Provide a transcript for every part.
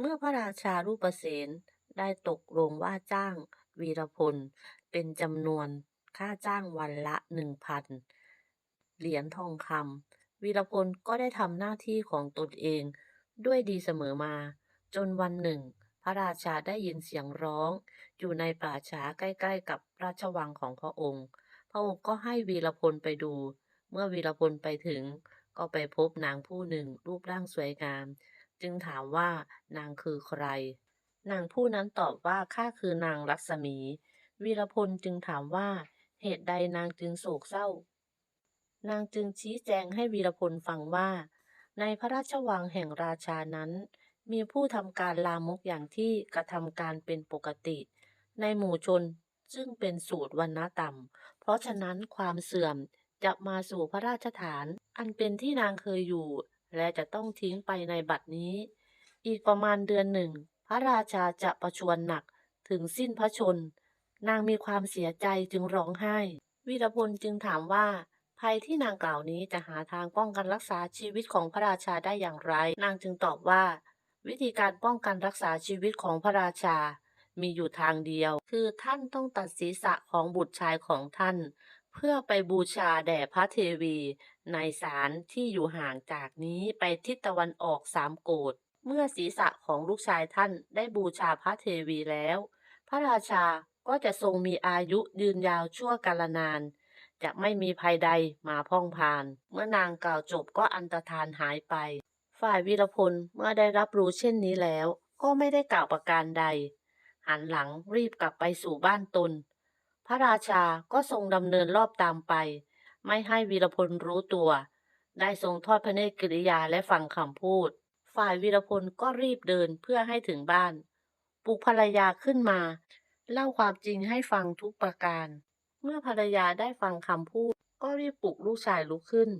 เมื่อพระราชารูปเสนได้ตกลงว่าจ้างวีรพล เป็นจำนวนค่าจ้างวันละหนึ่งพันเหรียญทองคำวีรพลก็ได้ทำหน้าที่ของตนเองด้วยดีเสมอมา จนวันหนึ่ง พระราชาได้ยินเสียงร้อง อยู่ในป่าช้าใกล้ ๆ กับราชวังของพระองค์ พระองค์ก็ให้วีรพลไปดู เมื่อวีรพลไปถึง ก็ไปพบนางผู้หนึ่งรูปร่างสวยงาม จึงถามว่านางคือใคร นางผู้นั้นตอบว่าข้าคือนางรัศมี วีรพลจึงถามว่า เหตุใดนางจึงโศกเศร้า นางจึงชี้แจงให้วีรพลฟังว่า ในพระราชวังแห่งราชานั้น มีผู้ทำการลามกอย่างที่กระทำการเป็นปกติ ในหมู่ชนซึ่งเป็นสูตรวรรณะต่ำ เพราะฉะนั้นความเสื่อมจะมาสู่พระราชฐาน อันเป็นที่นางเคยอยู่ และจะต้องทิ้งไปในบัดนี้ อีกประมาณเดือนหนึ่ง พระราชาจะประชวรหนักถึงสิ้นพระชน นางมีความเสียใจจึงร้องไห้ วีรพลจึงถามว่า ภัยที่นางกล่าวนี้จะหาทางป้องกันรักษาชีวิตของพระราชาได้อย่างไร นางจึงตอบว่า วิธีการป้องกันรักษาชีวิตของพระราชา มีอยู่ทางเดียว คือท่านต้องตัดศีรษะของบุตรชายของท่าน เพื่อไปบูชาแด่พระเทวีในศาลที่อยู่ห่างจากนี้ไปทิศตะวันออกสามโกฏเมื่อศีรษะของลูกชายท่านได้บูชาพระเทวีแล้ว พระราชาก็จะทรงมีอายุยืนยาวชั่วกาลนาน จะไม่มีภัยใดมาพ่องพาน เมื่อนางกล่าวจบก็อันตรธานหายไป ฝ่ายวีรพลเมื่อได้รับรู้เช่นนี้แล้ว ก็ไม่ได้กล่าวประการใด หันหลังรีบกลับไปสู่บ้านตน พระราชาก็ทรงดำเนินรอบตามไป ไม่ให้วีรพลรู้ตัว ได้ทรงทอดพระเนตรกิริยาและฟังคำพูด ฝ่ายวีรพลก็รีบเดินเพื่อให้ถึงบ้านปลุกภรรยาขึ้นมา เล่าความจริงให้ฟังทุกประการ เมื่อภรรยาได้ฟังคำพูด ก็รีบปลุกลูกชายลุกขึ้น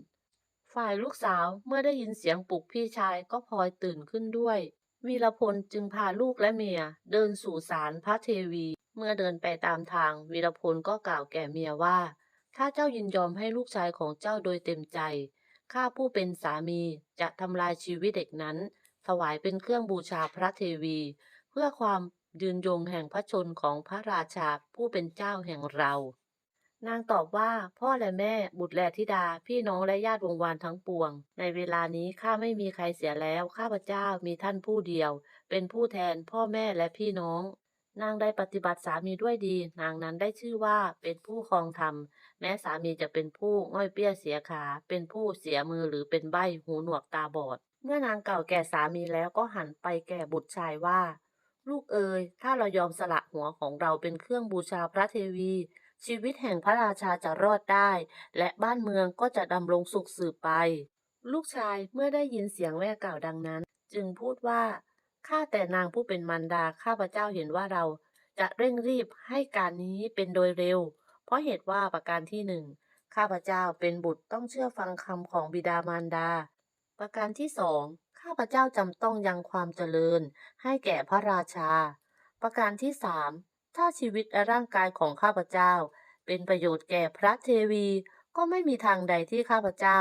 ฝ่ายลูกสาวเมื่อได้ยินเสียงปลุกพี่ชายก็พลอยตื่นขึ้นด้วย วีรพลจึงพาลูกและเมียเดินสู่ศาลพระเทวี เมื่อเดินไปตามทางวีรพลก็กล่าวแก่เมียว่า ถ้าเจ้ายินยอมให้ลูกชายของเจ้าโดยเต็มใจข้าผู้เป็นสามีจะทำลายชีวิตเด็กนั้น ถวายเป็นเครื่องบูชาพระเทวี เพื่อความยืนยงแห่งพระชนของพระราชาผู้เป็นเจ้าแห่งเรา นางตอบว่าพ่อและแม่บุตรและธิดาพี่น้องและญาติวงวานทั้งปวง ในเวลานี้ข้าไม่มีใครเสียแล้ว ข้าพเจ้ามีท่านผู้เดียว เป็นผู้แทนพ่อแม่และพี่น้อง นางได้ปฏิบัติสามีด้วยดี นางนั้นได้ชื่อว่าเป็นผู้ครองธรรม แม้สามีจะเป็นผู้ง่อยเปี้ยเสียขา เป็นผู้เสียมือหรือเป็นใบ้หูหนวกตาบอด เมื่อนางเก่าแก่สามีแล้วก็หันไปแก่บุตรชายว่า ลูกเอ๋ยถ้าเรายอมสละหัวของเราเป็นเครื่องบูชาพระเทวี ชีวิตแห่งพระราชาจะรอดได้ และบ้านเมืองก็จะดำรงสุขสืบไป ลูกชายเมื่อได้ยินเสียงแม่เก่าดังนั้น จึงพูดว่า ข้าแต่นางผู้เป็นมารดาข้าพระเจ้าเห็นว่าเราจะเร่งรีบให้การนี้เป็นโดยเร็ว เพราะเหตุว่าประการที่หนึ่งข้าพระเจ้าเป็นบุตรต้องเชื่อฟังคำของบิดามารดา ประการที่สองข้าพระเจ้าจำต้องยังความเจริญ ให้แก่พระราชา ประการที่สามถ้าชีวิตและร่างกายของข้าพเจ้า เป็นประโยชน์แก่พระเทวี ก็ไม่มีทางใดที่ข้าพเจ้า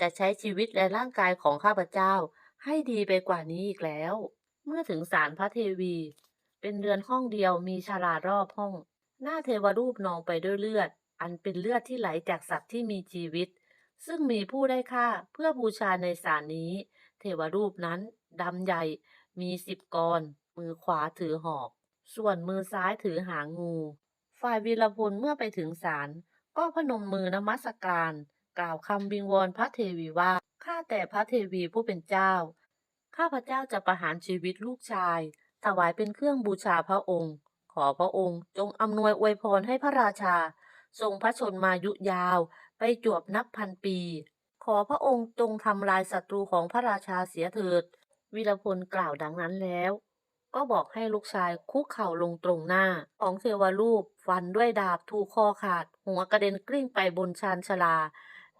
จะใช้ชีวิตและร่างกายของข้าพเจ้า ให้ดีไปกว่านี้อีกแล้ว เมื่อถึงศาลพระเทวี เป็นเรือนห้องเดียวมีชารารอบห้อง หน้าเทวรูปนองไปด้วยเลือด อันเป็นเลือดที่ไหลจากสัตว์ที่มีชีวิต ซึ่งมีผู้ได้ฆ่าเพื่อบูชาในศาลนี้ เทวรูปนั้นดำใหญ่ มีสิบกร มือขวาถือหอก ส่วนมือซ้ายถือหางงู ฝ่ายวีรพลเมื่อไปถึงศาลก็พนมมือนมัสการ กล่าวคำวิงวอนพระเทวีว่าข้าแต่พระเทวีผู้เป็นเจ้า ข้าพเจ้าจะประหารชีวิตลูกชาย ถวายเป็นเครื่องบูชาพระองค์ ขอพระองค์จงอำนวยอวยพรให้พระราชา ทรงพระชนมายุยาว ไปจวบนับพันปี ขอพระองค์จงทำลายศัตรูของพระราชาเสียเถิดวีรพลกล่าวดังนั้นแล้ว ก็บอกให้ลูกชายคุกเข่าลงตรงหน้า ของเทวรูปฟันด้วยดาบถูกคอขาด หัวกระเด็นกลิ้งไปบนชานชาลา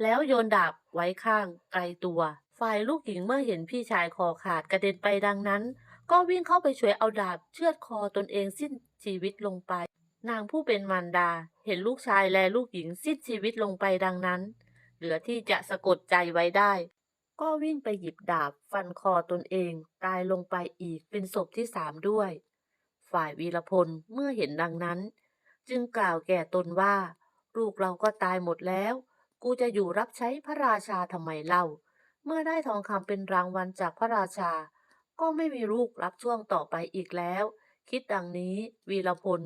แล้วโยนดาบไว้ข้างไกลตัว ฝ่ายลูกหญิงเมื่อเห็นพี่ชายคอขาดกระเด็นไปดังนั้น ก็วิ่งเข้าไปช่วยเอาดาบเชือดคอตนเองสิ้นชีวิตลงไป นางผู้เป็นมารดาเห็นลูกชายและลูกหญิงสิ้นชีวิตลงไปดังนั้น เหลือที่จะสะกดใจไว้ได้ ก็วิ่งไปหยิบดาบฟันคอตนเอง ตายลงไปอีกเป็นศพที่สามด้วย ฝ่ายวีรพลเมื่อเห็นดังนั้น จึงกล่าวแก่ตนว่า ลูกเราก็ตายหมดแล้ว กูจะอยู่รับใช้พระราชาทำไมเล่า เมื่อได้ทองคำเป็นรางวัลจากพระราชา ก็ไม่มีลูกรับช่วงต่อไปอีกแล้ว คิดดังนี้วีรพล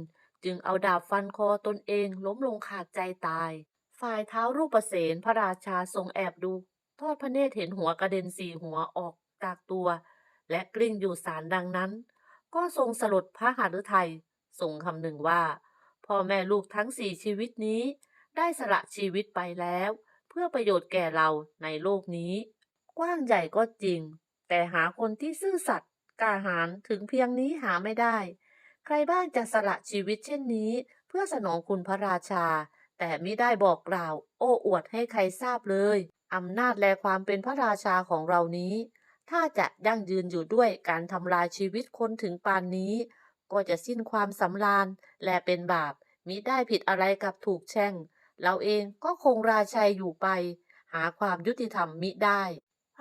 จึงเอาดาบฟันคอตนเองล้มลงขาดใจตาย ฝ่ายเท้ารูปเสนพระราชาทรงแอบดู ทอดพระเนตรเห็นหัวกระเด็นสี่หัวออกจากตัว และกลิ้งอยู่สารดังนั้น ก็ทรงสลดพระหฤทัยทรงคำหนึ่งว่าพ่อแม่ลูกทั้งสี่ชีวิตนี้ ได้สละชีวิตไปแล้ว เพื่อประโยชน์แก่เราในโลกนี้ กว้างใหญ่ก็จริง แต่หาคนที่ซื่อสัตย์กล้าหาญถึงเพียงนี้หาไม่ได้ ใครบ้างจะสละชีวิตเช่นนี้ เพื่อสนองคุณพระราชา แต่มิได้บอกกล่าว โอ้อวดให้ใครทราบเลยอำนาจและความเป็นพระราชาของเรานี้ ถ้าจะยั่งยืนอยู่ด้วยการทำลายชีวิตคนถึงปานนี้ ก็จะสิ้นความสำราญและเป็นบาปมิได้ผิดอะไรกับถูกแช่ง เราเองก็คงราชัยอยู่ไป หาความยุติธรรมมิได้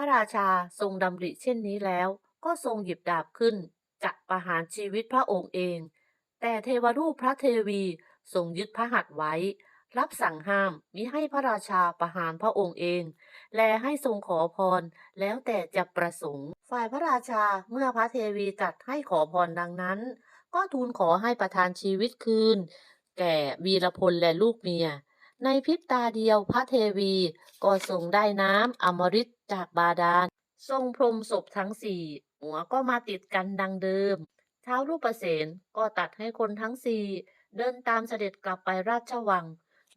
ระราชาทรงดำริเช่นนี้แล้ว ก็ทรงหยิบดาบขึ้นจะประหารชีวิตพระองค์เอง แต่เทวรูปพระเทวีทรงยึดพระหัตถ์ไว้ รับสั่งห้ามมิให้พระราชาประหารพระองค์เอง และให้ทรงขอพรแล้วแต่จะประสงค์ ฝ่ายพระราชาเมื่อพระเทวีตรัดให้ขอพรดังนั้น ก็ทูลขอให้ประทานชีวิตคืน แก่วีรพลและลูกเมีย ในพริบตาเดียวพระเทวีก็ทรงได้น้ำอมฤตจากบาดาล ทรงพรมศพทั้งสี่หัวก็มาติดกันดังเดิม เท้ารูปเสนก็ตัดให้คนทั้งสี่เดินตามเสด็จกลับไปราชวัง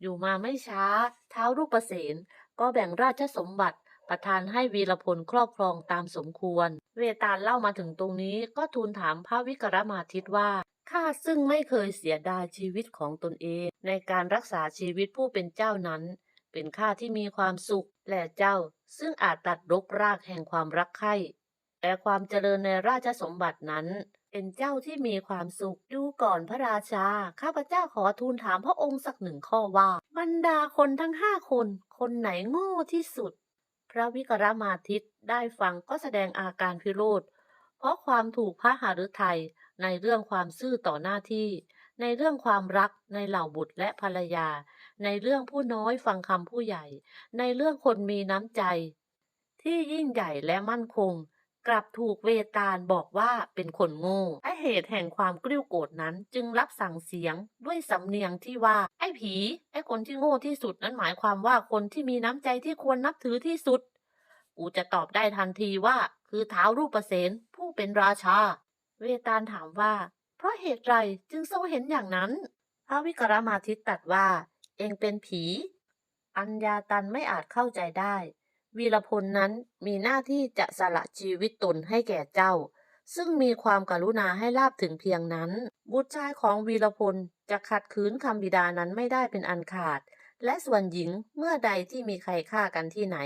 อยู่มาไม่ช้า เท้ารูปเสนก็แบ่งราชสมบัติประทานให้วีรพลครอบครองตามสมควร เวตาลเล่ามาถึงตรงนี้ก็ทูลถามพระวิกรมาทิตว่า ข้าซึ่งไม่เคยเสียดายชีวิตของตนเอง ในการรักษาชีวิตผู้เป็นเจ้านั้น เป็นข้าที่มีความสุขและเจ้า ซึ่งอาจตัดรกรากแห่งความรักใคร่และความเจริญในราชสมบัตินั้น เป็นเจ้าที่มีความสุขดูก่อนพระราชา ข้าพเจ้าขอทูลถามพระองค์สักหนึ่งข้อว่า บรรดาคนทั้งห้าคน คนไหนโง่ที่สุด พระวิกรมาทิตย์ได้ฟังก็แสดงอาการพิโรธเพราะความถูกพระหฤทัย ในเรื่องความซื่อต่อหน้าที่ ในเรื่องความรักในเหล่าบุตรและภรรยา ในเรื่องผู้น้อยฟังคำผู้ใหญ่ ในเรื่องคนมีน้ำใจ ที่ยิ่งใหญ่และมั่นคง กลับถูกเวตาลบอกว่าเป็นคนโง่ไอเหตุแห่งความกริ้วโกรธนั้นจึงรับสั่งเสียงด้วยสำเนียงที่ว่า ไอ้ผีไอ้คนที่โง่ที่สุดนั้นหมายความว่าคนที่มีน้ำใจที่ควรนับถือที่สุดกูจะตอบได้ทันทีว่า คือเท้ารูปเสนผู้เป็นราชา เวตาลถามว่า เพราะเหตุไรจึงทรงเห็นอย่างนั้น พระวิกรมาทิตตรัสว่า เองเป็นผี อัญญาตันไม่อาจเข้าใจได้ วีรพลนั้นมีหน้าที่จะสละชีวิตตนให้แก่เจ้า ซึ่งมีความกรุณาให้ลาบถึงเพียงนั้น บุตรชายของวีรพลจะขัดขืนคำบิดานั้นไม่ได้เป็นอันขาด และส่วนหญิงเมื่อใดที่มีใครฆ่ากันที่ไหน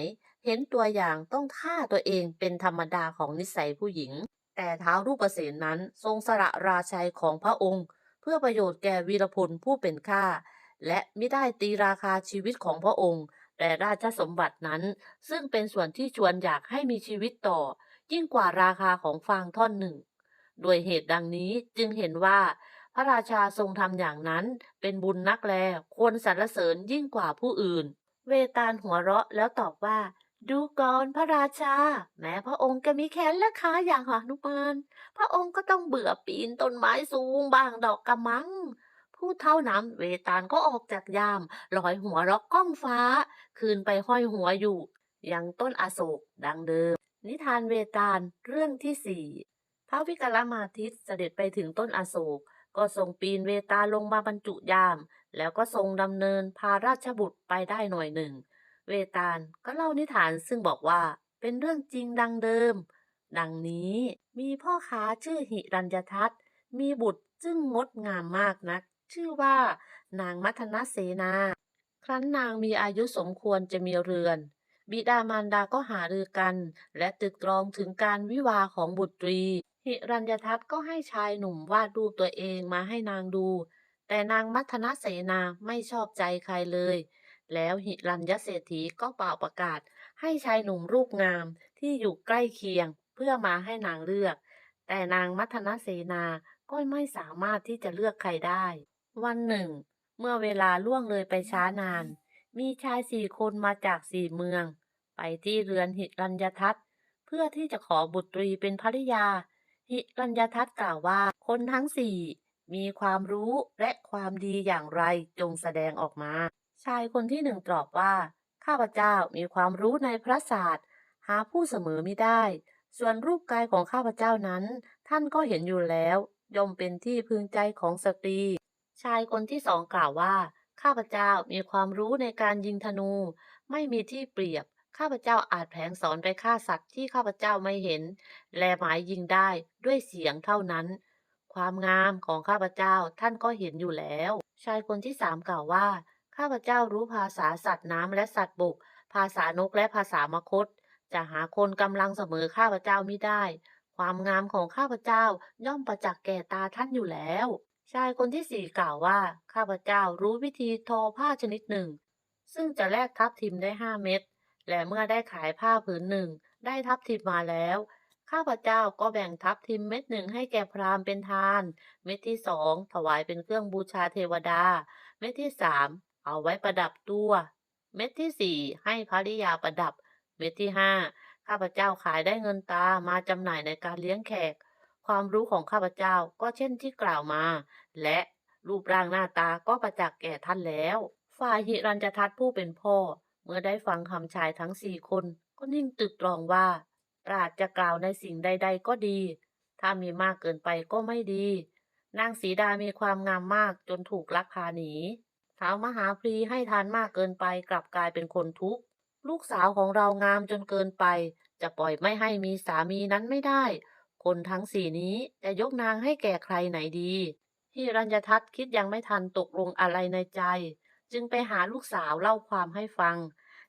เห็นตัวอย่างต้องฆ่าตัวเองเป็นธรรมดาของนิสัยผู้หญิง แต่เท้ารูปเสนนั้นทรงสละราชัยของพระองค์ เพื่อประโยชน์แก่วีรพลผู้เป็นข้าและไม่ได้ตีราคาชีวิตของพระองค์ แต่ราชสมบัตินั้น ซึ่งเป็นส่วนที่ชวนอยากให้มีชีวิตต่อ ยิ่งกว่าราคาของฟางท่อนหนึ่ง โดยเหตุดังนี้จึงเห็นว่า พระราชาทรงทำอย่างนั้น เป็นบุญนักแลควรสรรเสริญยิ่งกว่าผู้อื่น เวตาลหัวเราะแล้วตอบว่า ดูก่อนพระราชา แม้พระองค์จะมีแขนและขาอย่างหนุมานพระองค์ก็ต้องเบื่อปีนต้นไม้สูงบางดอกกระมังพูดเท่านั้นเวตาลก็ออกจากยามลอยหัวรอกก้องฟ้า คืนไปห้อยหัวอยู่ ยังต้นอโศกดังเดิม นิทานเวตาลเรื่องที่สี่พระวิกรมาทิตเสด็จไปถึงต้นอโศก ก็ทรงปีนเวตาลลงมาบรรจุยาม แล้วก็ทรงดำเนินพาราชบุตรไปได้หน่อยหนึ่ง เวตาลก็เล่านิทานซึ่งบอกว่าเป็นเรื่องจริงดังเดิม ดังนี้มีพ่อค้าชื่อหิรัญยทัตมีบุตรซึ่งงดงามมากนัก ชื่อว่านางมัทนเสนา ครั้นนางมีอายุสมควรจะมีเรือน บิดามารดาก็หารือกัน และตรึกตรองถึงการวิวาของบุตรี หิรัญยทัตก็ให้ชายหนุ่มวาดรูปตัวเองมาให้นางดู แต่นางมัทนเสนาไม่ชอบใจใครเลย แล้วหิรัญยเศรษฐีก็เป่าประกาศ ให้ชายหนุ่มรูปงามที่อยู่ใกล้เคียงเพื่อมาให้นางเลือก แต่นางมัทนาเสนาก็ไม่สามารถที่จะเลือกใครได้ วันหนึ่ง เมื่อเวลาล่วงเลยไปช้านาน มีชายสี่คนมาจากสี่เมือง ไปที่เรือนหิรัญยทัตเพื่อที่จะขอบุตรีเป็นภริยา หิรัญยทัตกล่าวว่าคนทั้งสี่มีความรู้และความดีอย่างไรจงแสดงออกมา ชายคนที่หนึ่งตอบว่า ข้าพเจ้ามีความรู้ในพระศาสตร์ หาผู้เสมอไม่ได้ ส่วนรูปกายของข้าพเจ้านั้น ท่านก็เห็นอยู่แล้ว ย่อมเป็นที่พึงใจของสตรี ชายคนที่สองกล่าวว่า ข้าพเจ้ามีความรู้ในการยิงธนู ไม่มีที่เปรียบ ข้าพเจ้าอาจแผงสอนไปฆ่าสัตว์ที่ข้าพเจ้าไม่เห็น และหมายยิงได้ด้วยเสียงเท่านั้น ความงามของข้าพเจ้าท่านก็เห็นอยู่แล้ว ชายคนที่สามกล่าวว่า ข้าพเจ้ารู้ภาษาสัตว์น้ำและสัตว์บก ภาษานกและภาษามคต จะหาคนกำลังเสมอข้าพเจ้าไม่ได้ ความงามของข้าพเจ้าย่อมประจักษ์แก่ตาท่านอยู่แล้ว ชายคนที่สี่กล่าวว่า ข้าพเจ้ารู้วิธีทอผ้าชนิดหนึ่ง ซึ่งจะแลกทับทิมได้ห้าเม็ด และเมื่อได้ขายผ้าผืนหนึ่ง ได้ทับทิมมาแล้วข้าพเจ้าก็แบ่งทับทิมเม็ดหนึ่งให้แก่พราหมณ์เป็นทาน เม็ดที่สองถวายเป็นเครื่องบูชาเทวดา เม็ดที่สาม เอาไว้ประดับตัว เม็ดที่สี่ให้ภริยาประดับ เม็ดที่ห้าข้าพเจ้าขายได้เงินตามาจำหน่ายในการเลี้ยงแขก ความรู้ของข้าพเจ้าก็เช่นที่กล่าวมา และรูปร่างหน้าตาก็ประจักษ์แก่ท่านแล้ว ฝ่ายหิรัญจทัตผู้เป็นพ่อ เมื่อได้ฟังคำชายทั้งสี่คน ก็นิ่งตึกตรองว่าปราดจะกล่าวในสิ่งใด ๆ ก็ดี ถ้ามีมากเกินไปก็ไม่ดี นางสีดามีความงามมากจนถูกลักพาหนี ท้าวมหาพลีให้ทานมากเกินไปกลับกลายเป็นคนทุกข์ ลูกสาวของเรางามจนเกินไป จะปล่อยไม่ให้มีสามีนั้นไม่ได้ คนทั้งสี่นี้จะยกนางให้แก่ใครไหนดีฮิรัญยทัตคิดยังไม่ทันตกลงอะไรในใจ จึงไปหาลูกสาวเล่าความให้ฟัง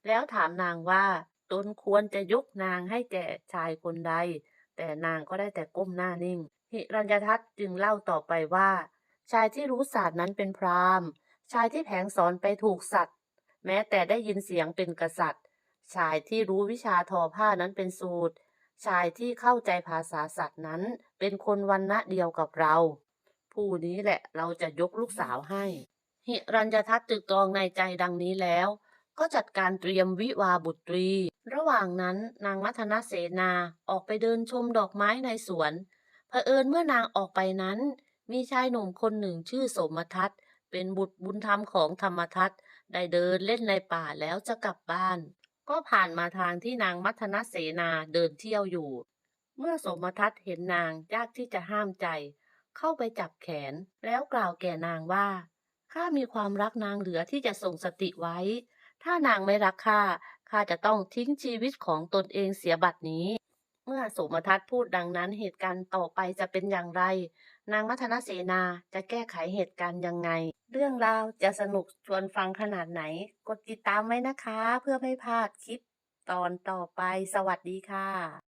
แล้วถามนางว่าตนควรจะยกนางให้แก่ชายคนใด แต่นางก็ได้แต่ก้มหน้านิ่ง หิรัญยทัตจึงเล่าต่อไปว่า ชายที่รู้ศาสตร์นั้นเป็นพราหมณ์ ชายที่แผงสอนไปถูกสัตว์ แม้แต่ได้ยินเสียงเป็นกษัตริย์ ชายที่รู้วิชาทอผ้านั้นเป็นสูตร ชายที่เข้าใจภาษาสัตว์นั้น เป็นคนวันณะเดียวกับเรา ผู้นี้แหละเราจะยกลูกสาวให้ หิรัญยทัตตึกตรองในใจดังนี้แล้ว ก็จัดการเตรียมวิวาบุตรี ระหว่างนั้นนางมัทนาเสนาออกไปเดินชมดอกไม้ในสวนเผอิญเมื่อนางออกไปนั้น มีชายหนุ่มคนหนึ่งชื่อสมทัศน์ เป็นบุตรบุญธรรมของธรรมทัศน์ได้เดินเล่นในป่าแล้วจะกลับบ้าน ก็ผ่านมาทางที่นางมัทนาเสนาเดินเที่ยวอยู่ เมื่อสมทัศน์เห็นนางยากที่จะห้ามใจ เข้าไปจับแขนแล้วกล่าวแก่นางว่าข้ามีความรักนางเหลือที่จะส่งสติไว้ ถ้านางไม่รักข้าข้าจะต้องทิ้งชีวิตของตนเองเสียบัดนี้ เมื่อสมทัศน์พูดดังนั้นเหตุการณ์ต่อไปจะเป็นอย่างไร นางมัทนาเสนาจะแก้ไขเหตุการณ์ยังไง เรื่องราวจะสนุกชวนฟังขนาดไหน กดติดตามไว้นะคะ เพื่อไม่พลาดคลิปตอนต่อไป สวัสดีค่ะ